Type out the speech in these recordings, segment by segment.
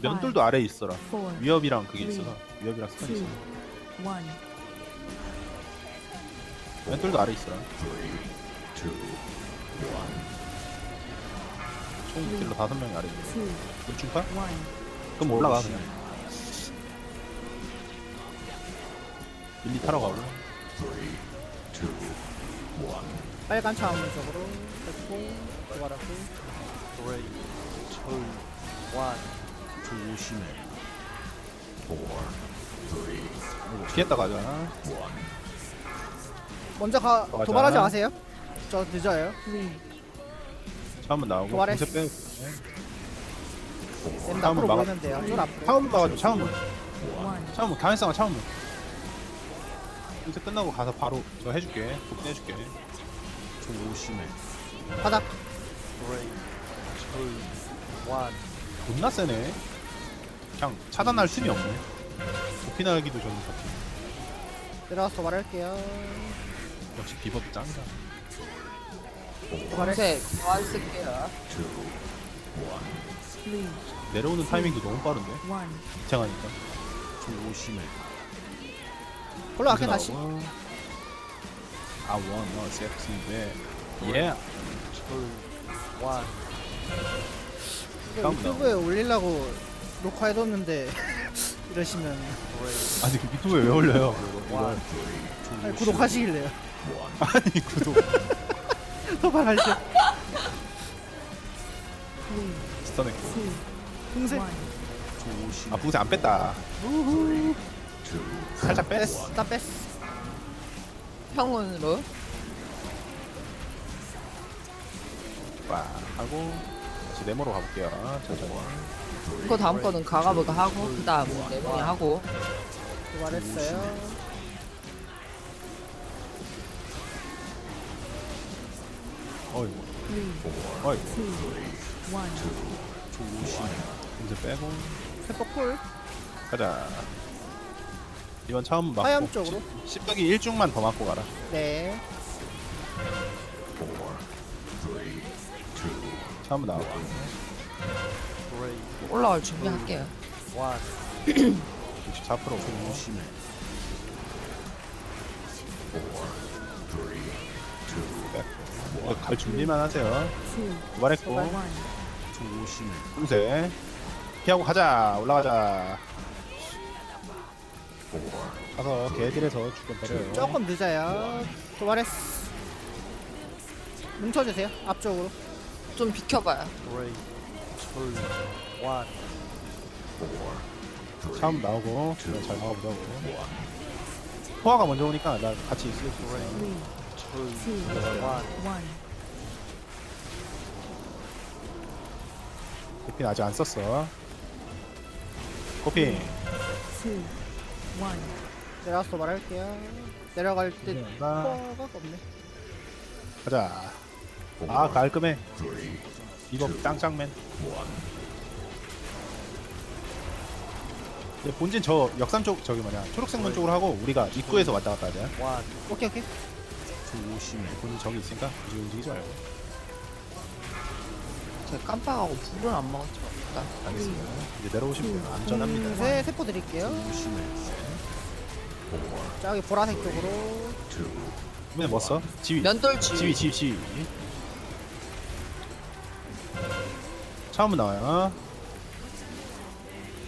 면돌도 아래에 있어라. 위협이랑 그게 있어서 위협이랑 스턴이 two, 있어. 면돌도 아래 있어라. 총 딜러 다섯 명이 아래 물중파? one. 그럼 올라가 그냥. 밀리 타러 가고. 빨간 차원 쪽으로 됐고 도발하고 three, two, one. 조심해. 피했다 가자. 먼저 가 맞아. 도발하지 마세요 저 늦어요 차 한번 나오고. 도발했어. 공세 빼고. 다음은 앞으로 막아. 보이는데요 쫄 앞으로 차원문 막아줘. 차원문. 차원문. 다행상아 차원문. 공세 끝나고 가서 바로 저 해줄게. 복귀해줄게. 조심해. 바닥 three, two, one. 존나 세네. 그냥 차단할 틈이 없네. 도피나기도 전에 잡히. 내려가서 도발할게요 역시 비버도 짱이다. 공세 그만 쓸게요. 내려오는 타이밍도 너무 빠른데. 이창하니까. 조심해. 올라갈게 다시. I wanna sexy 왜? 예. two, one. 이거 다음 유튜브에 올리려고 녹화해뒀는데 이러시면 아니 그 유튜브에 왜 올려요? 이걸. 아니, 구독하시길래요 아니 구독. Three, 스턴에. 조심해. 아 붕세 안 뺐다. 우후 살짝 뺐어. 뺐어 다 뺐어 평온으로. 와 하고 다시 네모로 가볼게요. 천천히. 그 다음 거는 가가보가 하고 그 다음 네모니 하고. 도발했어요 어이구. 어이구. two, one. 조심해. 붕세 빼고 세포풀 가자. 이번 처음 맞고. 화염 쪽으로 십덕이 일중만 더 맞고 가라. 네 처음 나왔고. three, 올라올 준비할게요. one. 64% 조심해. 어, 갈 준비만 하세요. 도발했고. 조심해. 붕세. 피하고 가자. 올라가자. 가서 개들에서 죽여버려요. 조금 늦어요 도발했어 뭉쳐주세요 앞쪽으로 좀 비켜봐요. 처음 나오고 그냥 잘 나와보자고. 포화가 먼저 오니까 나 같이 있을 수 있어. 대핀 아직 안 썼어. one. 내려가서 도발할게요 내려갈 때나 포가 없네 가자. 아 깔끔해. 이거 짱짱맨. 이제 본진 저 역삼 쪽 저기 뭐냐 초록색 문 쪽으로 하고 우리가 입구에서 왔다 갔다 하자. one. 오케이 오케이 조심해. 본진 저기 있으니까 굳이 움직이지 말고. 제가 깜빡하고 불을 안 먹었죠. 일단. 알겠습니다. 이제 내려오시면 돼요. 안전합니다. 세 세포 드릴게요 조심해. 저기 보라색 쪽으로 이번에 뭐 써? 지휘. 면돌 지휘 지휘. 지휘 지휘. 처음 나와요.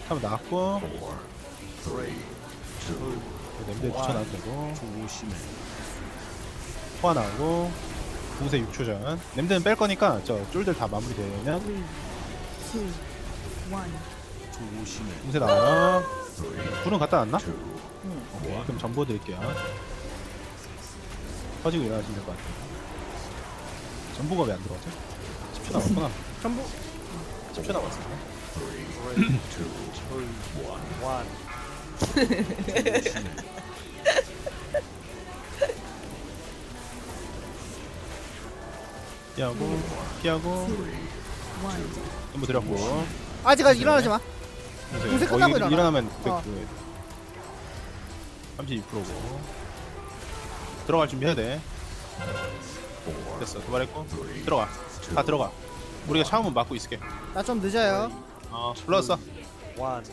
처음 나왔고 three, two, 냄새 붙여놔도 되고. 포화 나오고 공세 6초 전 냄새는 뺄 거니까 저 쫄들 다 마무리되면. 공세 나와요 불은 갖다 놨나? 응. 오케이 그럼 정보 드릴게요 터지고 일어나시면 될 것 같아요 전보가 왜 안 들어가죠? 10초 남았구나 전부 10초 남았어요 Three, two, one. 피하고 피하고. 전부 드렸고 아직 아직 일어나지 마 공세 끝나고 일- 일어나. 일어나면 어. 32%고 들어갈 준비해야 돼 됐어 도발했고 들어가 다 들어가 우리가 차음은 막고 있을게 나 좀 늦어요 어 불렀어 원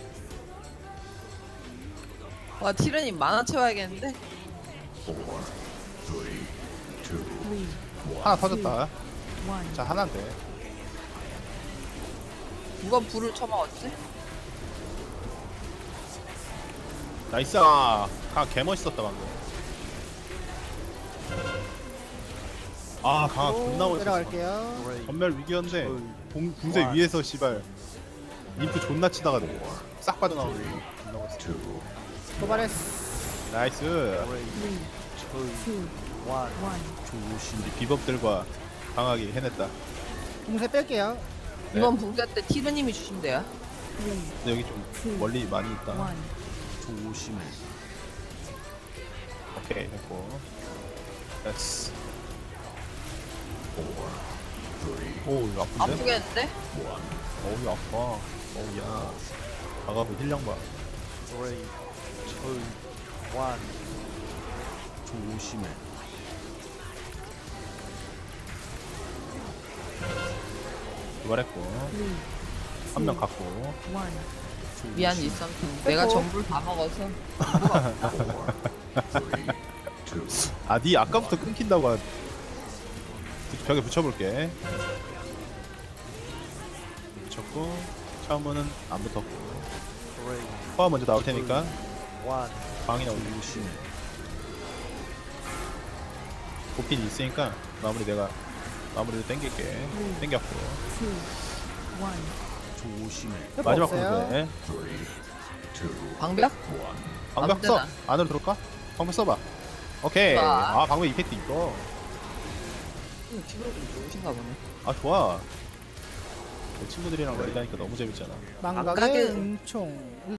와 티르님 만화 채워야겠는데? Three. 하나 터졌다. One. 자 하나인데. 누가 불을 쳐먹었지? 나이스. 아, 강 개멋있었다 방금. 아, 강아 존나 멋있었어. 내려갈게요. 전멸 위기였는데 궁세 one. 위에서 씨발 인프 존나 치다가 싹 빠져나오고 존나 멋있어. 도발했어. 나이스. 우리 비법들과 강하게 해냈다. 공세 뺄게요. 네. 이번 붕대 때 티르님이 주시면 돼요. 근데 여기 좀 멀리 많이 있다. 조심해 오케이 됐고. 됐어. 오 이거 아픈데? 아프겠는데? 어우 이거 아파. 어우 야. 아가도 힐량 봐. three two one 조심해 도발했고. 한명 One. 미안 이썸 내가 전부를 다 먹어서 아, 니 아까부터 끊긴다고 하... 벽에 붙여볼게. 붙였고, 처음은 안 붙었고. three 포화 먼저 나올 테니까, one 방이 나오고, 조심해 고핀 있으니까, 마무리 내가, 마무리를 땡길게. 땡겼고. Two. One. 마지막. 공세. 방벽? 방벽 써! 안으로 들어올까? 방벽 써봐. 오케이. 아, 방벽 이펙트 있어. 음, 기분이 좀 좋으신가 보네. 아, 좋아. 내 친구들이랑 놀이다니까 너무 재밌잖아. 망각의 망각의 은총.